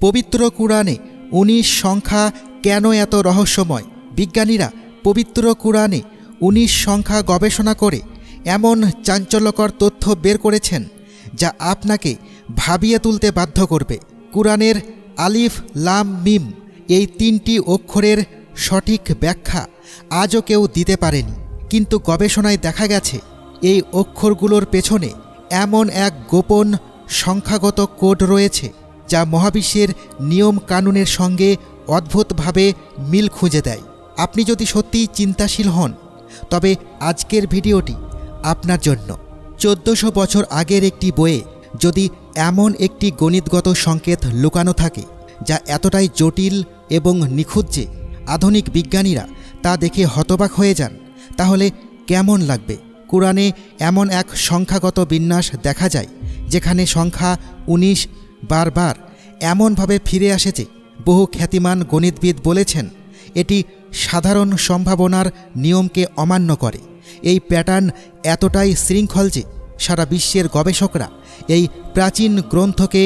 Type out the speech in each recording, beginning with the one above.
পবিত্র কুরআনে উনিশ সংখ্যা কেন এত রহস্যময়? বিজ্ঞানীরা পবিত্র কুরআনে উনিশ সংখ্যা গবেষণা করে এমন চাঞ্চল্যকর তথ্য বের করেছেন যা আপনাকে ভাবিয়ে তুলতে বাধ্য করবে। কুরআনের আলিফ লাম মিম এই তিনটি অক্ষরের সঠিক ব্যাখ্যা আজও কেউ দিতে পারেনি। কিন্তু গবেষণায় দেখা গেছে, এই অক্ষরগুলোর পেছনে এমন এক গোপন সংখ্যাগত কোড রয়েছে। যা মহাবিশ্বের নিয়ম কানুনের সঙ্গে অদ্ভুতভাবে মিল খুঁজে দেয়। আপনি যদি সত্যিই চিন্তাশীল হন, তবে আজকের ভিডিওটি আপনার জন্য। চোদ্দোশো বছর আগের একটি বইয়ে যদি এমন একটি গণিতগত সংকেত লুকানো থাকে, যা এতটাই জটিল এবং নিখুঁত যে আধুনিক বিজ্ঞানীরা তা দেখে হতবাক হয়ে যান, তাহলে কেমন লাগবে? কোরআনে এমন এক সংখ্যাগত বিন্যাস দেখা যায়, যেখানে সংখ্যা উনিশ বারবার এমনভাবে ফিরে আসে যে বহু খ্যাতিমান গণিতবিদ বলেছেন, এটি সাধারণ সম্ভাবনার নিয়মকে অমান্য করে। এই প্যাটার্ন এতটাই শৃঙ্খল যে সারা বিশ্বের গবেষকরা এই প্রাচীন গ্রন্থকে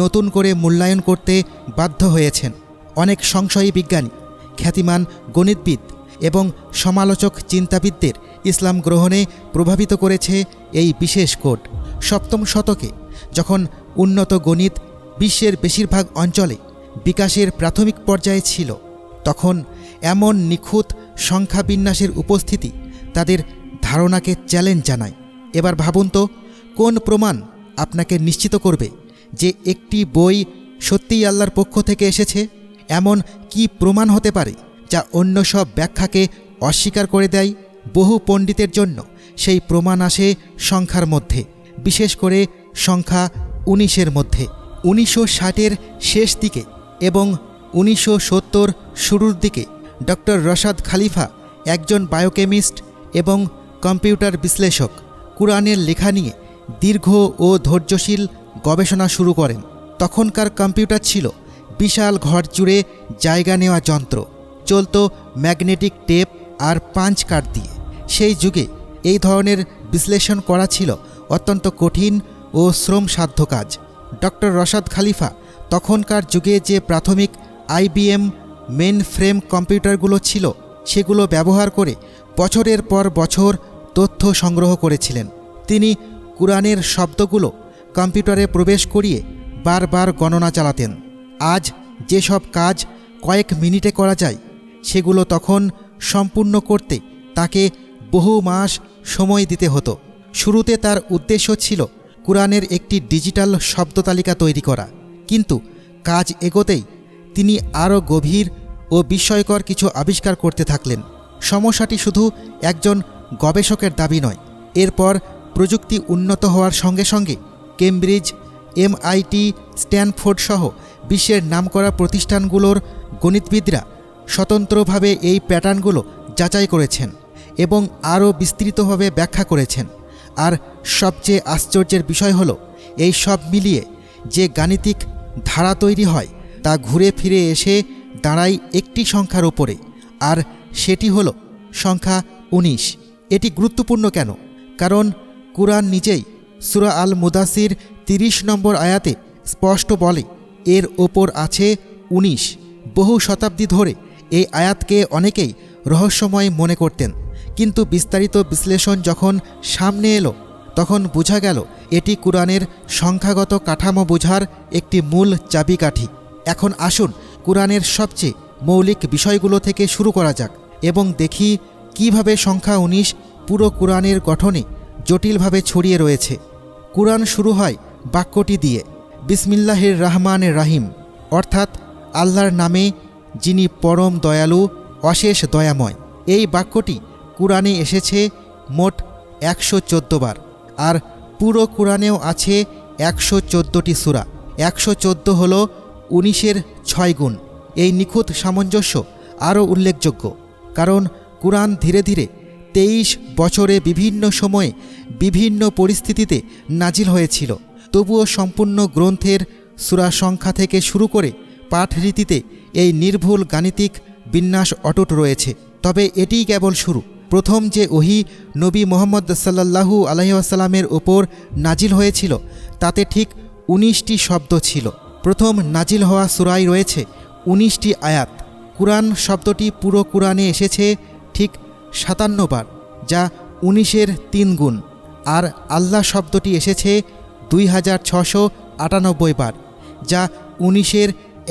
নতুন করে মূল্যায়ন করতে বাধ্য হয়েছেন। অনেক সংশয়ী বিজ্ঞানী, খ্যাতিমান গণিতবিদ এবং সমালোচক চিন্তাবিদদের ইসলাম গ্রহণে প্রভাবিত করেছে এই বিশেষ কোড। সপ্তম শতকে যখন উন্নত গণিত বিশ্বের বেশিরভাগ অঞ্চলে বিকাশের প্রাথমিক পর্যায়ে ছিল। তখন এমন নিখুঁত সংখ্যাবিন্যাসের উপস্থিতি তাদের ধারণাকে চ্যালেঞ্জ জানায়। এবার ভাবুন তো, কোন প্রমাণ আপনাকে নিশ্চিত করবে যে একটি বই সত্যিই আল্লাহর পক্ষ থেকে এসেছে? এমন কি প্রমাণ হতে পারে যা অন্য সব ব্যাখ্যাকে অস্বীকার করে দেয় বহু পণ্ডিতের জন্য? সেই প্রমাণ আসে সংখ্যার মধ্যে, বিশেষ করে সংখ্যা উনিশের মধ্যে। উনিশশো ষাটের শেষ দিকে এবং উনিশশো সত্তর শুরুর দিকে ডক্টর রশাদ খালিফা একজন বায়োকেমিস্ট এবং কম্পিউটার বিশ্লেষক কুরআনের লেখা নিয়ে দীর্ঘ ও ধৈর্যশীল গবেষণা শুরু করেন। তখনকার কম্পিউটার ছিল বিশাল ঘর জুড়ে জায়গা নেওয়া যন্ত্র, চলত ম্যাগনেটিক টেপ আর পাঞ্চ কার্ড দিয়ে। সেই যুগে এই ধরনের বিশ্লেষণ করা ছিল অত্যন্ত কঠিন ও শ্রমসাধ্য কাজ। ডক্টর রশাদ খালিফা, তখনকার যুগে যে প্রাথমিক আইবিএম মেন ফ্রেম কম্পিউটারগুলো ছিল, সেগুলো ব্যবহার করে বছরের পর বছর তথ্য সংগ্রহ করেছিলেন। তিনি কুরআনের শব্দগুলো কম্পিউটারে প্রবেশ করিয়ে বারবার গণনা চালাতেন। আজ যেসব কাজ কয়েক মিনিটে করা যায়, সেগুলো তখন সম্পূর্ণ করতে তাকে বহু মাস সময় দিতে হতো। শুরুতে তার উদ্দেশ্য ছিল কুরআনের একটি ডিজিটাল শব্দ তালিকা তৈরি করা। কিন্তু কাজ এগোতেই তিনি আরও গভীর ও বিস্ময়কর কিছু আবিষ্কার করতে থাকলেন। সমস্যাটি শুধু একজন গবেষকের দাবি নয়। এরপর প্রযুক্তি উন্নত হওয়ার সঙ্গে সঙ্গে কেমব্রিজ, এমআইটি, স্ট্যানফোর্ড সহ বিশ্বের নামকরা প্রতিষ্ঠানগুলোর গণিতবিদরা স্বতন্ত্রভাবে এই প্যাটার্নগুলো যাচাই করেছেন এবং আরও বিস্তৃতভাবে ব্যাখ্যা করেছেন। আর সবচেয়ে আশ্চর্যের বিষয় হলো, এই সব মিলিয়ে যে গাণিতিক ধারা তৈরি হয়, তা ঘুরে ফিরে এসে দাঁড়ায় একটি সংখ্যার ওপরে আর সেটি হলো সংখ্যা উনিশ। এটি গুরুত্বপূর্ণ কেন? কারণ কুরআন নিজেই সুরা আল মুদাসির তিরিশ নম্বর আয়াতে স্পষ্ট বলে, এর ওপর আছে উনিশ। বহু শতাব্দী ধরে এই আয়াতকে অনেকেই রহস্যময় মনে করতেন। কিন্তু বিস্তারিত বিশ্লেষণ যখন সামনে এলো, তখন বোঝা গেল এটি কুরআনের সংখ্যাগত কাঠামো বোঝার একটি মূল চাবিকাঠি। এখন আসুন কুরআনের সবচেয়ে মৌলিক বিষয়গুলো থেকে শুরু করা যাক এবং দেখি কীভাবে সংখ্যা উনিশ পুরো কুরআনের গঠনে জটিলভাবে ছড়িয়ে রয়েছে। কুরআন শুরু হয় বাক্যটি দিয়ে, বিসমিল্লাহির রহমান রাহিম অর্থাৎ আল্লাহর নামে যিনি পরম দয়ালু, অশেষ দয়াময়। এই বাক্যটি কুরআনে এসেছে মোট একশো চোদ্দ বার আর পুরো কুরআনেও আছে একশো চোদ্দোটি সুরা। একশো চোদ্দ হল উনিশের ছয় গুণ। এই নিখুঁত সামঞ্জস্য আরও উল্লেখযোগ্য, কারণ কুরআন ধীরে ধীরে তেইশ বছরে বিভিন্ন সময়ে বিভিন্ন পরিস্থিতিতে নাজিল হয়েছিল। তবুও সম্পূর্ণ গ্রন্থের সুরা সংখ্যা থেকে শুরু করে পাঠরীতিতে এই নির্ভুল গাণিতিক বিন্যাস অটুট রয়েছে। তবে এটিই কেবল শুরু। প্রথম যে ওহি নবী মোহাম্মদ সাল্লাহু আলহিহাসাল্লামের ওপর নাজিল হয়েছিল, তাতে ঠিক উনিশটি শব্দ ছিল। প্রথম নাজিল হওয়া সুরাই রয়েছে উনিশটি আয়াত। কুরআন শব্দটি পুরো কুরআনে এসেছে ঠিক সাতান্ন বার, যা উনিশের তিন গুণ। আর আল্লাহ শব্দটি এসেছে দুই হাজার ছশো আটানব্বই বার, যা উনিশের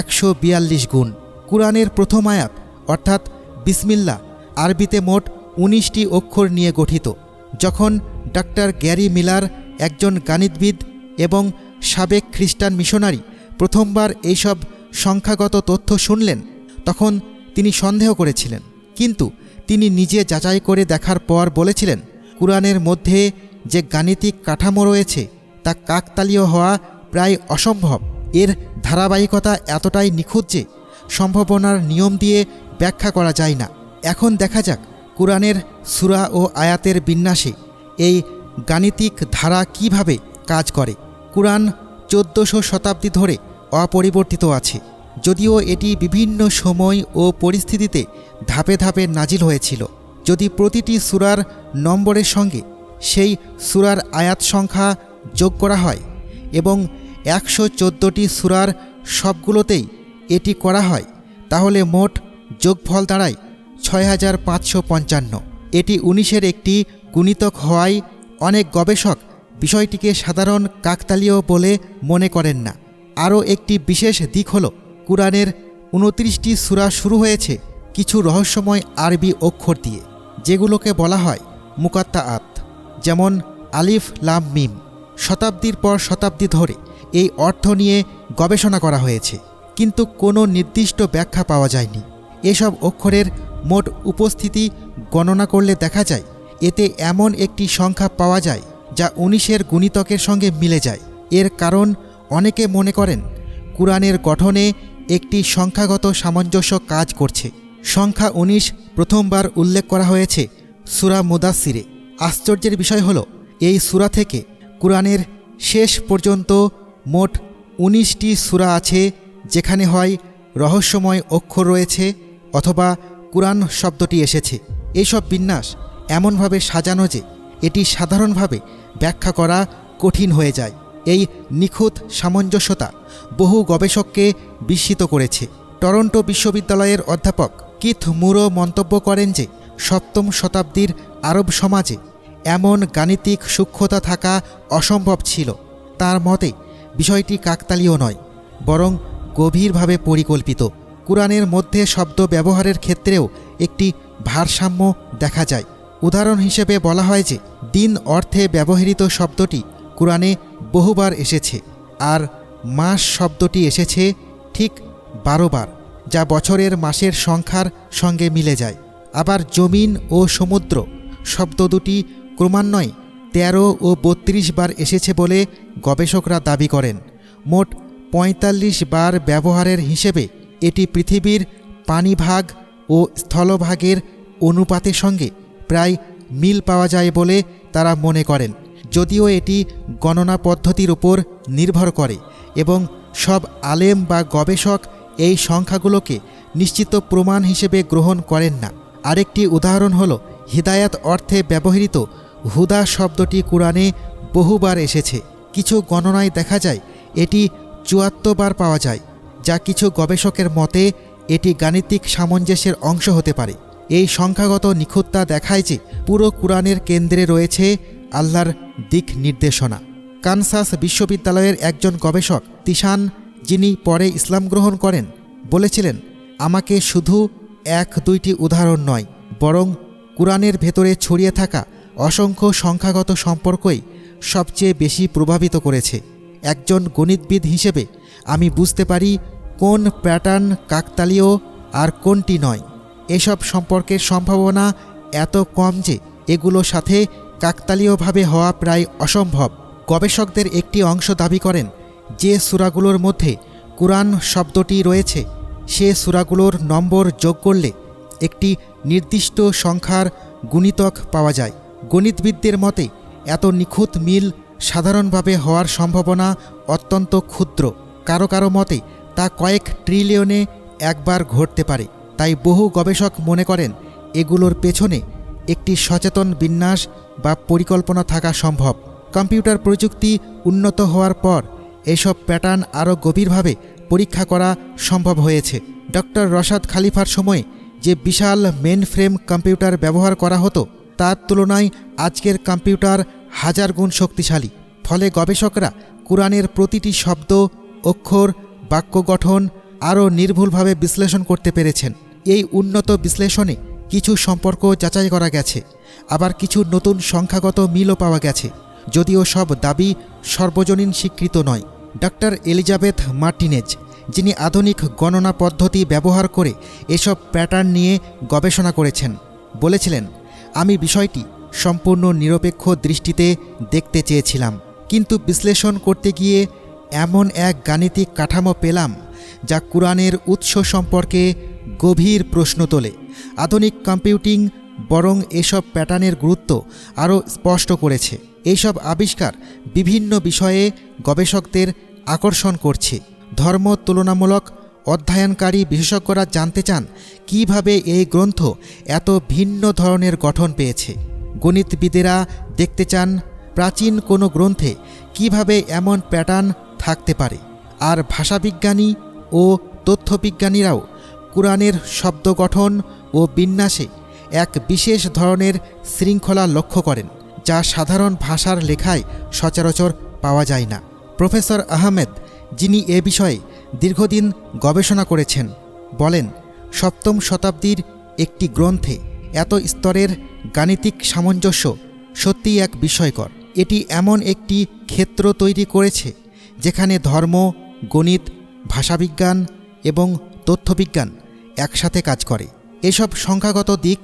একশো বিয়াল্লিশ গুণ। কুরআনের প্রথম আয়াত, অর্থাৎ বিসমিল্লা আরবিতে মোট উনিশটি অক্ষর নিয়ে গঠিত, যখন ডাক্তার গ্যারি মিলার একজন গণিতবিদ এবং সাবেক খ্রিস্টান মিশনারি প্রথমবার এইসব সংখ্যাগত তথ্য শুনলেন, তখন তিনি সন্দেহ করেছিলেন। কিন্তু তিনি নিজে যাচাই করে দেখার পর বলেছিলেন, কুরআনের মধ্যে যে গাণিতিক কাঠামো রয়েছে, তা কাকতালীয় হওয়া প্রায় অসম্ভব। এর ধারাবাহিকতা এতটাই নিখুঁত যে সম্ভাবনার নিয়ম দিয়ে ব্যাখ্যা করা যায় না। এখন দেখা যাক কুরআনের সুরা ও আয়াতের বিন্যাসে এই গাণিতিক ধারা কীভাবে কাজ করে? কুরআন চোদ্দোশো শতাব্দী ধরে অপরিবর্তিত আছে, যদিও এটি বিভিন্ন সময় ও পরিস্থিতিতে ধাপে ধাপে নাজিল হয়েছিল। যদি প্রতিটি সুরার নম্বরের সঙ্গে সেই সুরার আয়াত সংখ্যা যোগ করা হয় এবং একশো চোদ্দোটি সুরার সবগুলোতেই এটি করা হয়, তাহলে মোট যোগফল দাঁড়ায় ছয় হাজার পাঁচশো পঞ্চান্ন। এটি উনিশের একটি গুণিতক হওয়ায় অনেক গবেষক বিষয়টিকে সাধারণ কাকতালীয় বলে মনে করেন না। আরও একটি বিশেষ দিক হল, কুরআনের উনত্রিশটি সূরা শুরু হয়েছে কিছু রহস্যময় আরবি অক্ষর দিয়ে, যেগুলোকে বলা হয় মুকাত্তা আত যেমন আলিফ, লাম, মিম। শতাব্দীর পর শতাব্দী ধরে এই অর্থ নিয়ে গবেষণা করা হয়েছে, কিন্তু কোনো নির্দিষ্ট ব্যাখ্যা পাওয়া যায়নি। এসব অক্ষরের মোট উপস্থিতি গণনা করলে দেখা যায়, এতে এমন একটি সংখ্যা পাওয়া যায় যা উনিশের গুণিতকের সঙ্গে মিলে যায়। এর কারণ অনেকে মনে করেন, কুরআনের গঠনে একটি সংখ্যাগত সামঞ্জস্য কাজ করছে। সংখ্যা উনিশ প্রথমবার উল্লেখ করা হয়েছে সুরা মুদাসিরে আশ্চর্যের বিষয় হল, এই সুরা থেকে কুরআনের শেষ পর্যন্ত মোট উনিশটি সুরা আছে, যেখানে হয় রহস্যময় অক্ষর রয়েছে অথবা কুরআন শব্দটি এসেছে। এইসব বিন্যাস এমনভাবে সাজানো যে এটি সাধারণভাবে ব্যাখ্যা করা কঠিন হয়ে যায়। এই নিখুঁত সামঞ্জস্যতা বহু গবেষককে বিস্মিত করেছে। টরন্টো বিশ্ববিদ্যালয়ের অধ্যাপক কিথ মুরো মন্তব্য করেন যে, সপ্তম শতাব্দীর আরব সমাজে এমন গাণিতিক সূক্ষ্মতা থাকা অসম্ভব ছিল। তার মতে, বিষয়টি কাকতালীয় নয়, বরং গভীরভাবে পরিকল্পিত। কুরআনের মধ্যে শব্দ ব্যবহারের ক্ষেত্রেও একটি ভারসাম্য দেখা যায়। উদাহরণ হিসেবে বলা হয় যে, দিন অর্থে ব্যবহৃত শব্দটি কুরআনে বহুবার এসেছে আর মাস শব্দটি এসেছে ঠিক বারো বার, যা বছরের মাসের সংখ্যার সঙ্গে মিলে যায়। আবার জমিন ও সমুদ্র শব্দ দুটি ক্রমান্বয়ে তেরো ও বত্রিশ বার এসেছে বলে গবেষকরা দাবি করেন। মোট পঁয়তাল্লিশ বার ব্যবহারের হিসেবে এটি পৃথিবীর পানিভাগ ও স্থলভাগের অনুপাতের সঙ্গে প্রায় মিল পাওয়া যায় বলে তারা মনে করেন। যদিও এটি গণনা পদ্ধতির উপর নির্ভর করে এবং সব আলেম বা গবেষক এই সংখ্যাগুলোকে নিশ্চিত প্রমাণ হিসেবে গ্রহণ করেন না। আরেকটি উদাহরণ হল, হিদায়াত অর্থে ব্যবহৃত হুদা শব্দটি কোরআনে বহুবার এসেছে। কিছু গণনায় দেখা যায়, এটি চুয়াত্তর বার পাওয়া যায়। যা কিছু গবেষকের মতে, এটি গাণিতিক সামঞ্জস্যের অংশ হতে পারে। এই সংখ্যাগত নিখুঁততা দেখায় যে পুরো কোরআনের কেন্দ্রে রয়েছে আল্লাহর দিক নির্দেশনা। কানসাস বিশ্ববিদ্যালয়ের একজন গবেষক, তিশান, যিনি পরে ইসলাম গ্রহণ করেন, বলেছিলেন, আমাকে শুধু এক দুইটি উদাহরণ নয়, বরং কোরআনের ভেতরে ছড়িয়ে থাকা অসংখ্য সংখ্যাগত সম্পর্কই সবচেয়ে বেশি প্রভাবিত করেছে। একজন গণিতবিদ হিসেবে আমি বুঝতে পারি কোন প্যাটার্ন কাকতালীয় আর কোনটি নয়। এসব সম্পর্কের সম্ভাবনা এত কম যে এগুলোর সাথে কাকতালীয়ভাবে হওয়া প্রায় অসম্ভব। গবেষকদের একটি অংশ দাবি করেন, যে সূরাগুলোর মধ্যে কোরআন শব্দটি রয়েছে, সে সূরাগুলোর নম্বর যোগ করলে একটি নির্দিষ্ট সংখ্যার গুণিতক পাওয়া যায়। গণিতবিদদের মতে, এত নিখুঁত মিল সাধারণভাবে হওয়ার সম্ভাবনা অত্যন্ত ক্ষুদ্র। কারও কারও মতে, তা কয়েক ট্রিলিয়নে একবার ঘটতে পারে। তাই বহু গবেষক মনে করেন, এগুলোর পেছনে একটি সচেতন বিন্যাস বা পরিকল্পনা থাকা সম্ভব। কম্পিউটার প্রযুক্তি উন্নত হওয়ার পর, এসব প্যাটার্ন আরও গভীরভাবে পরীক্ষা করা সম্ভব হয়েছে। ডক্টর রশাদ খালিফার সময়ে যে বিশাল মেন ফ্রেম কম্পিউটার ব্যবহার করা হতো, তার তুলনায় আজকের কম্পিউটার হাজার গুণ শক্তিশালী। ফলে গবেষকরা কোরআনের প্রতিটি শব্দ, অক্ষর, বাক্য গঠন আরও নির্ভুলভাবে বিশ্লেষণ করতে পেরেছেন। এই উন্নত বিশ্লেষণে কিছু সম্পর্ক যাচাই করা গেছে। আবার কিছু নতুন সংখ্যাগত মিলও পাওয়া গেছে। যদিও সব দাবি সর্বজনীন স্বীকৃত নয়। ডক্টর এলিজাবেথ মার্টিনেজ, যিনি আধুনিক গণনা পদ্ধতি ব্যবহার করে এসব প্যাটার্ন নিয়ে গবেষণা করেছেন, বলেছিলেন, আমি বিষয়টি সম্পূর্ণ নিরপেক্ষ দৃষ্টিতে দেখতে চেয়েছিলাম। কিন্তু বিশ্লেষণ করতে গিয়ে এমন এক গাণিতিক কাঠামো পেলাম, যা কোরআনের উৎস সম্পর্কে গভীর প্রশ্ন তোলে। আধুনিক কম্পিউটিং বরং এসব প্যাটার্নের গুরুত্ব আরও স্পষ্ট করেছে। এইসব আবিষ্কার বিভিন্ন বিষয়ে গবেষকদের আকর্ষণ করছে। ধর্ম তুলনামূলক অধ্যয়নকারী বিশেষজ্ঞরা জানতে চান কীভাবে এই গ্রন্থ এত ভিন্ন ধরনের গঠন পেয়েছে। গণিতবিদেরা দেখতে চান প্রাচীন কোনো গ্রন্থে কীভাবে এমন প্যাটার্ন থাকতে পারে। আর ভাষাবিজ্ঞানী ও তথ্যবিজ্ঞানীরাও কোরআনের শব্দ গঠন ও বিন্যাসে এক বিশেষ ধরনের শৃঙ্খলা লক্ষ্য করেন, যা সাধারণ ভাষার লেখায় সচরাচর পাওয়া যায় না। প্রফেসর আহমেদ, যিনি এ বিষয়ে দীর্ঘদিন গবেষণা করেছেন, বলেন, সপ্তম শতাব্দীর একটি গ্রন্থে এত স্তরের গাণিতিক সামঞ্জস্য সত্যিই এক বিস্ময়কর। এটি এমন একটি ক্ষেত্র তৈরি করেছে, যেখানে ধর্ম, গণিত, ভাষাবিজ্ঞান এবং তথ্যবিজ্ঞান একসাথে কাজ করে। এসব সংখ্যাগত দিক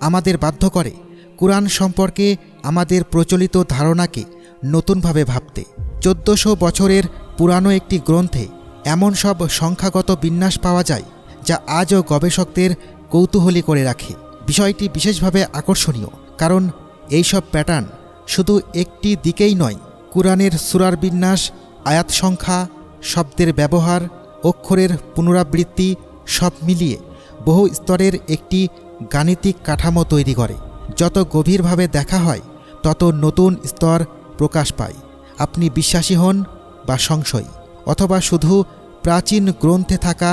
আমাদের বাধ্য করে, কোরআন সম্পর্কে আমাদের প্রচলিত ধারণাকে নতুনভাবে ভাবতে। চোদ্দোশো বছরের পুরানো একটি গ্রন্থে এমন সব সংখ্যাগত বিন্যাস পাওয়া যায়, যা আজও গবেষকদের কৌতূহলী করে রাখে। বিষয়টি বিশেষভাবে আকর্ষণীয়, কারণ এইসব প্যাটার্ন শুধু একটি দিকেই নয়, কোরআনের সুরার বিন্যাস, আয়াত সংখ্যা, শব্দের ব্যবহার, অক্ষরের পুনরাবৃত্তি সব মিলিয়ে বহু স্তরের একটি গাণিতিক কাঠামো তৈরি করে। যত গভীরভাবে দেখা হয়, তত নতুন স্তর প্রকাশ পায়। আপনি বিশ্বাসী হন বা সংশয়, অথবা শুধু প্রাচীন গ্রন্থে থাকা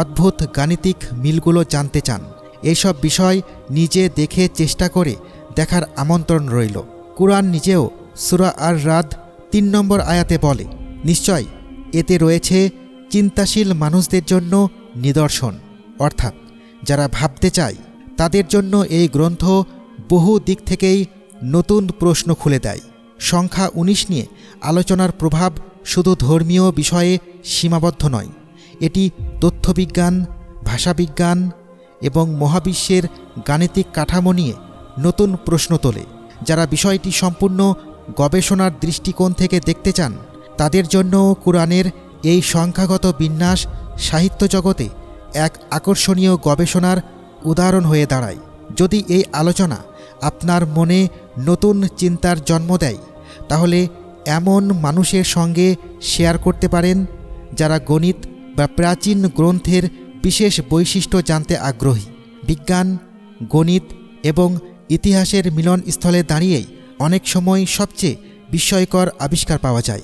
অদ্ভুত গাণিতিক মিলগুলো জানতে চান। এইসব বিষয় নিজে দেখে চেষ্টা করে দেখার আমন্ত্রণ রইল। কুরআন নিজেও সুরা আর রাদ তিন নম্বর আয়াতে বলে, নিশ্চয় এতে রয়েছে চিন্তাশীল মানুষদের জন্য নিদর্শন। অর্থাৎ যারা ভাবতে চায়, তাদের জন্য এই গ্রন্থ বহু দিক থেকেই নতুন প্রশ্ন খুলে দেয়। সংখ্যা ১৯ নিয়ে আলোচনার প্রভাব শুধু ধর্মীয় বিষয়ে সীমাবদ্ধ নয়, এটি তথ্যবিজ্ঞান, ভাষাবিজ্ঞান এবং মহাবিশ্বের গাণিতিক কাঠামো নিয়ে নতুন প্রশ্ন তোলে। যারা বিষয়টি সম্পূর্ণ গবেষণার দৃষ্টিকোণ থেকে দেখতে চান, তাদের জন্য কোরআনের এই সংখ্যাগত বিন্যাস সাহিত্য জগতে এক আকর্ষণীয় গবেষণার উদাহরণ হয়ে দাঁড়ায়। যদি এই আলোচনা আপনার মনে নতুন চিন্তার জন্ম দেয়, তাহলে এমন মানুষের সঙ্গে শেয়ার করতে পারেন যারা গণিত বা প্রাচীন গ্রন্থের বিশেষ বৈশিষ্ট্য জানতে আগ্রহী। বিজ্ঞান, গণিত এবং ইতিহাসের মিলনস্থলে দাঁড়িয়েই অনেক সময় সবচেয়ে বিস্ময়কর আবিষ্কার পাওয়া যায়।